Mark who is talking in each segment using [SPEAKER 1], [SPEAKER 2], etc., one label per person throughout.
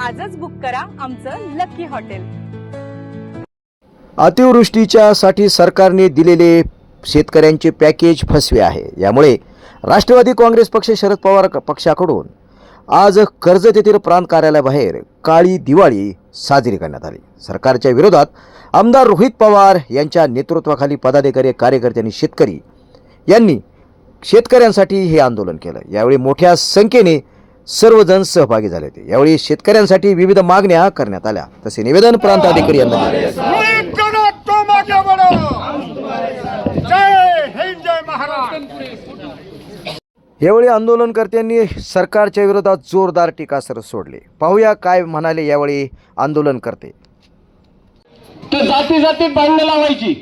[SPEAKER 1] आजच बुक करा आमचं लकी हॉटेल.
[SPEAKER 2] अतिवृष्टीच्या साठी सरकारने दिलेले शेतकऱ्यांचे पॅकेज फसवे आहे. यामुळे राष्ट्रवादी काँग्रेस पक्ष शरद पवार पक्षाकडून आज कर्जत येथील प्रांत कार्यालयाबाहेर काळी दिवाळी साजरी करण्यात आली. सरकारच्या विरोधात आमदार रोहित पवार यांच्या नेतृत्वाखाली पदाधिकारी कार्यकर्त्यांनी शेतकरी यांनी शेतकऱ्यांसाठी हे आंदोलन केलं. यावेळी मोठ्या संख्येने सर्वजण सहभागी झाले होते. यावेळी शेतकऱ्यांसाठी विविध मागण्या करण्यात आल्या. तसे निवेदन प्रांत अधिकारी यांना दिले. यावेळी आंदोलनकर्त्यांनी सरकारच्या विरोधात जोरदार टीकास्त्र सोडले. पाहूया काय म्हणाले यावेळी आंदोलनकर्ते.
[SPEAKER 3] तर जाती जातीत भांडणं लावायची.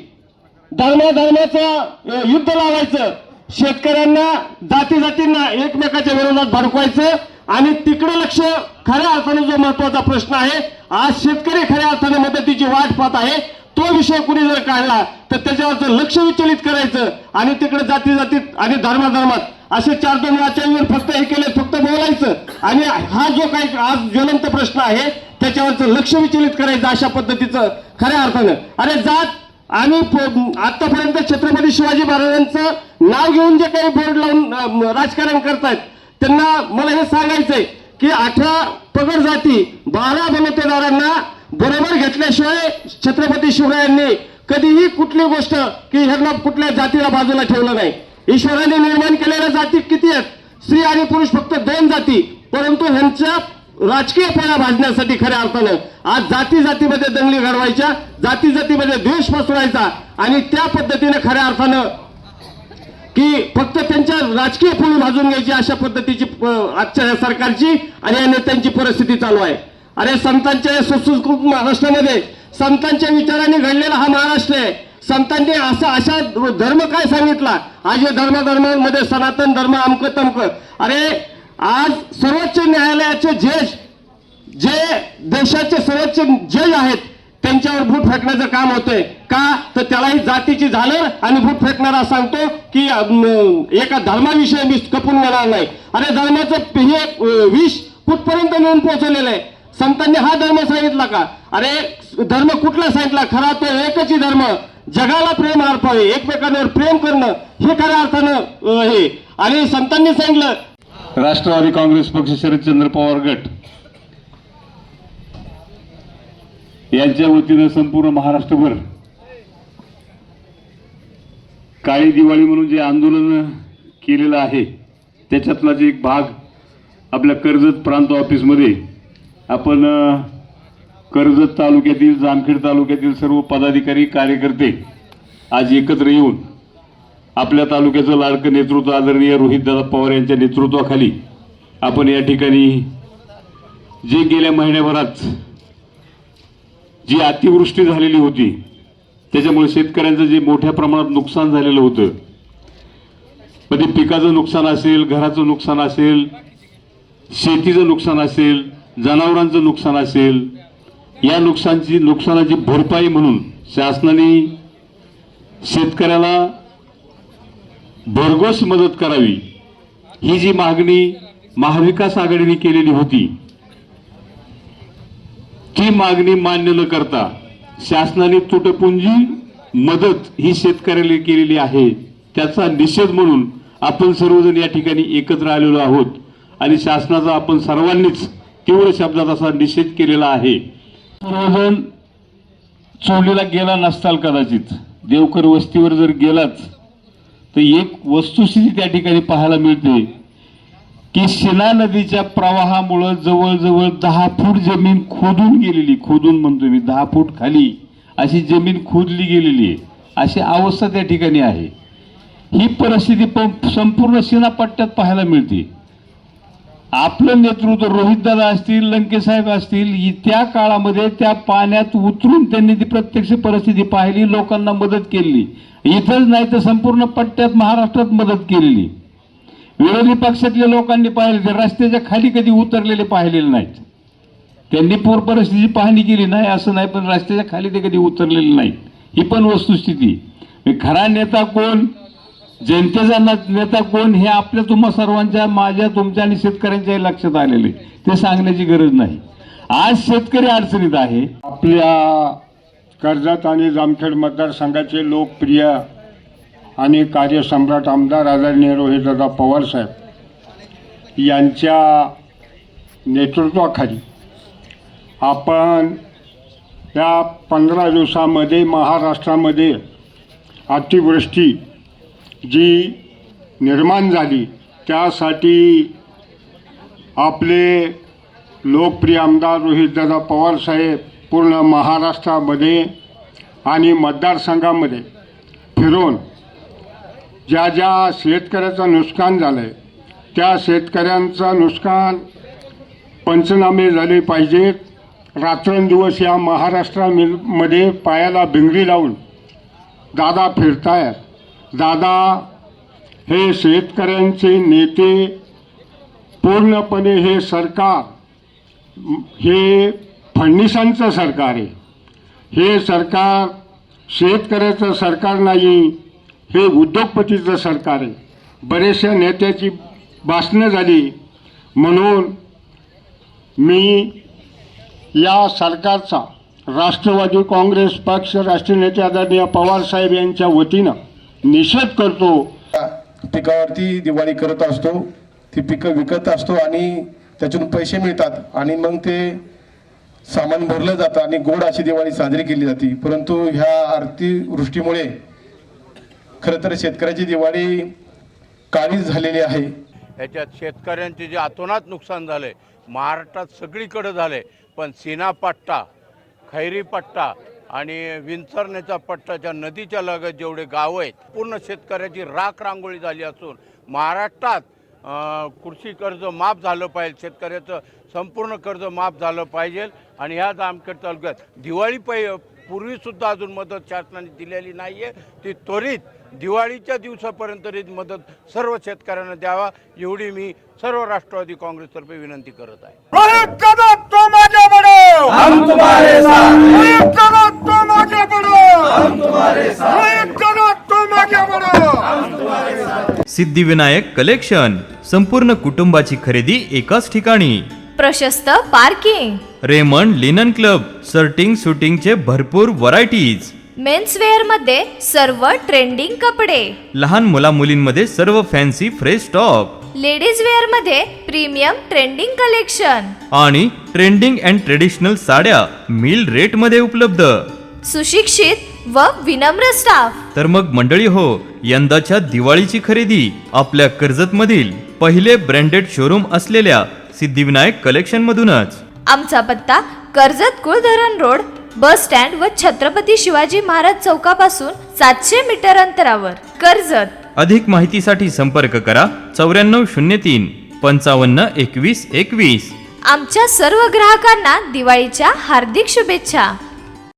[SPEAKER 3] धर्माधर्माचं युद्ध लावायचं. शेतकऱ्यांना जाती जातींना एकमेकाच्या विरोधात भडकवायचं. आणि तिकडे लक्ष खऱ्या अर्थाने जो महत्त्वाचा प्रश्न आहे आज शेतकरी खऱ्या अर्थाने मदतीची वाट पाहत आहे तो विषय कुणी जर काढला तर त्याच्यावरचं लक्ष विचलित करायचं आणि तिकडे जाती जातीत आणि धर्माधर्मात असे चार दोन वाचांवर फक्त हे केले फक्त बोलायचं. आणि हा जो काही आज ज्वलंत प्रश्न आहे त्याच्यावरचं लक्ष विचलित करायचं अशा पद्धतीचं खऱ्या अर्थानं. अरे जात आणि आतापर्यंत छत्रपती शिवाजी महाराजांचं नाव घेऊन जे काही बोर्ड लावून राजकारण करतायत त्यांना मला हे सांगायचंय की अठरा पगड जाती बारा बनवतेदारांना बरोबर घेतल्याशिवाय छत्रपती शिवरायांनी कधीही कुठली गोष्ट की ह्यांना कुठल्या जातीला बाजूला ठेवलं नाही. ईश्वराने निर्माण केलेल्या जाती किती आहेत? स्त्री आणि पुरुष फक्त दोन जाती परंतु ह्यांच्या राजकीय पळा भाजण्यासाठी खऱ्या अर्थानं आज जाती जातीमध्ये दंगली घडवायच्या जाती जातीमध्ये द्वेष पसरायचा आणि त्या पद्धतीने खऱ्या अर्थानं की फक्त त्यांच्या राजकीय फळी भाजून घ्यायची अशा पद्धतीची आजच्या या सरकारची आणि या नेत्यांची परिस्थिती चालू आहे. अरे संतांच्या या सुसंस्कृत महाराष्ट्रामध्ये संतांच्या विचाराने घडलेला हा महाराष्ट्र आहे. संतांनी असा अशा धर्म काय सांगितला? आज या धर्माधर्मांमध्ये सनातन धर्म अमक तमक. अरे आज सर्वोच्च न्यायालयाचे जज जे देशाचे सर्वोच्च जज आहेत त्यांच्यावर भूत फेकण्याचं काम होतंय. का? तर त्यालाही जातीची झालर आणि भूत फेकणारा सांगतो की एका धर्माविषयी मी कपून घेणार नाही. अरे धर्माचं हे विष कुठपर्यंत नेऊन पोहोचवलेलं आहे? संतांनी हा धर्म सांगितला का? अरे धर्म कुठला सांगितला? खरा तो एकच धर्म. जगाला प्रेम अर्पावे एकमेकांवर प्रेम करणं हे खऱ्या अर्थानं हे. आणि संतांनी सांगितलं
[SPEAKER 4] राष्ट्रवादी काँग्रेस पक्ष शरदचंद्र पवार गट. यांच्या वतीनं संपूर्ण महाराष्ट्रभर काळी दिवाळी म्हणून जे आंदोलन केलेलं आहे त्याच्यातला जे एक भाग आपल्या कर्जत प्रांत ऑफिसमध्ये आपण कर्जत तालुक्यातील जामखेड तालुक्यातील सर्व पदाधिकारी कार्यकर्ते आज एकत्र येऊन आपल्या तालुक्याचं लाडकं नेतृत्व आदरणीय रोहितदादा पवार यांच्या नेतृत्वाखाली आपण या ठिकाणी जे गेल्या महिन्याभरात जी अतिवृष्टी झालेली होती त्याच्यामुळे शेतकऱ्यांचं जे मोठ्या प्रमाणात नुकसान झालेलं होतं मग ते पिकाचं नुकसान असेल घराचं नुकसान असेल शेतीचं नुकसान असेल जनावरांचं नुकसान असेल या नुकसानची नुकसानाची भरपाई म्हणून शासनाने शेतकऱ्याला भरघोस मदत करावी ही जी मागणी महाविकास आघाडीने केलेली होती ती मागणी मान्य न करता शासनाने तुटपुंजी मदत ही शेतकऱ्याला केलेली आहे. त्याचा निषेध म्हणून आपण सर्वजण या ठिकाणी एकत्र आलेलो आहोत आणि शासनाचा आपण सर्वांनीच तीव्र शब्दात असा निषेध केलेला आहे. सर्वजण चोलीला गेला नसताल कदाचित. देवकर वस्तीवर जर गेलाच तर एक वस्तुस्थिती त्या ठिकाणी पाहायला मिळते. की शिला नदीच्या प्रवाहामुळं जवळजवळ दहा फूट जमीन खोदून गेलेली खोदून म्हणतो मी दहा फूट खाली अशी जमीन खोदली गेलेली आहे. अशी अवस्था त्या ठिकाणी आहे. ही परिस्थिती पण संपूर्ण सीना पट्ट्यात पाहायला मिळते. आपलं नेतृत्व रोहितदादा असतील लंकेसाहेब असतील त्या काळामध्ये त्या पाण्यात उतरून त्यांनी ती प्रत्यक्ष परिस्थिती पाहिली लोकांना मदत केली. इथंच नाही तर संपूर्ण पट्ट्यात महाराष्ट्रात मदत केलेली. विरोधी पक्षातल्या लोकांनी पाहिले ते रस्त्याच्या खाली कधी उतरलेले पाहिलेले नाहीत. त्यांनी पूर परिस्थितीची पाहणी केली नाही असं नाही पण रस्त्याच्या खाली ते कधी उतरलेले नाहीत. ही पण वस्तुस्थिती. खरा नेता कोण? जनतेचा न- नेता कोण? हे आपल्या तुम्हा सर्वांच्या माझ्या तुमच्या आणि शेतकऱ्यांच्याही लक्षात आलेले. ते सांगण्याची गरज नाही. आज शेतकरी अडचणीत आहे.
[SPEAKER 5] आपल्या कर्जत आणि जामखेड मतदारसंघाचे लोकप्रिय आणि कार्यसम्राट आमदार आदरणीय रोहितदादा पवार साहेब यांच्या नेतृत्वाखाली आपण या पंधरा दिवसामध्ये महाराष्ट्रामध्ये अतिवृष्टी जी निर्माण झाली त्यासाठी आपले लोकप्रिय आमदार रोहितदादा पवार साहेब पूर्ण महाराष्ट्रामध्ये आणि मतदारसंघामध्ये फिरून ज्या ज्या शेतकऱ्याचं नुकसान झालं आहे त्या शेतकऱ्यांचं नुकसान पंचनामे झाले पाहिजेत. रात्रंदिवस या महाराष्ट्रामध्ये पायाला भिंगरी लावून दादा फिरतायत. दादा हे शेतकऱ्यांचे नेते पूर्णपणे हे सरकार हे फडणीसांचं सरकार आहे. हे सरकार शेतकऱ्याचं सरकार नाही हे उद्योगपतीचं सरकार आहे. बरेचशा नेत्याची भाषणं झाली. म्हणून मी या सरकारचा राष्ट्रवादी काँग्रेस पक्ष राष्ट्रीय नेते आदरणीय पवारसाहेब यांच्या वतीनं निषेध करतो.
[SPEAKER 6] पिकावरती दिवाळी करत असतो. ती पिकं विकत असतो आणि त्याच्यातून पैसे मिळतात. आणि मग ते सामान भरलं जातं आणि गोड अशी दिवाळी साजरी केली जाते. परंतु ह्या अतिवृष्टीमुळे खरं तर शेतकऱ्याची दिवाळी काळीच झालेली आहे.
[SPEAKER 7] याच्यात शेतकऱ्यांचे जे अतोनात नुकसान झाले महाराष्ट्रात सगळीकडे झाले पण सीनापट्टा खैरी पट्टा आणि विंचरण्याचा पट्टाच्या नदीच्या लगत जेवढे गावं आहेत पूर्ण शेतकऱ्याची राख रांगोळी झाली असून महाराष्ट्रात कृषी कर्ज माफ झालं पाहिजे शेतकऱ्याचं संपूर्ण कर्ज माफ झालं पाहिजे आणि ह्या जामखेड तालुक्यात दिवाळी पै पूर्वीसुद्धा अजून मदत शासनाने दिलेली नाही आहे ती त्वरित दिवाळीच्या दिवसापर्यंत तरी मदत सर्व शेतकऱ्यांना द्यावा एवढी मी सर्व राष्ट्रवादी काँग्रेसतर्फे विनंती करत आहे.
[SPEAKER 5] रोहित दादा तुम आगे बढ़ो हम तुम्हारे साथ रोहित दादा तुम आगे बढ़ो हम तुम्हारे साथ रोहित दादा तुम आगे बढ़ो
[SPEAKER 8] सिद्धिविनायक कलेक्शन संपूर्ण कुटुंबाची खरेदी एकाच ठिकाणी.
[SPEAKER 9] प्रशस्त parking.
[SPEAKER 8] Raymond Linen Club shirting सुटिंगचे भरपूर व्हरायटीज.
[SPEAKER 9] मेन्सवेअरमध्ये सर्व ट्रेंडिंग कपडे.
[SPEAKER 8] लहान मुला मुलींमध्ये सर्व फॅन्सी फ्रेश स्टॉक
[SPEAKER 9] लेडीज वेअरमध्ये प्रीमियम ट्रेंडिंग कलेक्शन
[SPEAKER 8] आणि ट्रेंडिंग अँड ट्रेडिशनल साड्या मिल रेटमध्ये उपलब्ध.
[SPEAKER 9] सुशिक्षित व विनम्र स्टाफ
[SPEAKER 8] तर मग मंडळी हो यंदाच्या दिवाळीची खरेदी आपल्या कर्जत मधील पहिले ब्रँडेड शोरूम असलेल्या सिद्धिविनायक कलेक्शन मधूनच.
[SPEAKER 9] आमचा पत्ता Karjat Kuldharan road bus stand व छत्रपती शिवाजी महाराज चौकापासून सातशे मीटर अंतरावर. कर्जत.
[SPEAKER 8] अधिक माहितीसाठी संपर्क करा चौऱ्याण्णव शून्य तीन पंचावन्न एकवीस एकवीस.
[SPEAKER 9] आमच्या सर्व ग्राहकांना दिवाळीच्या हार्दिक शुभेच्छा.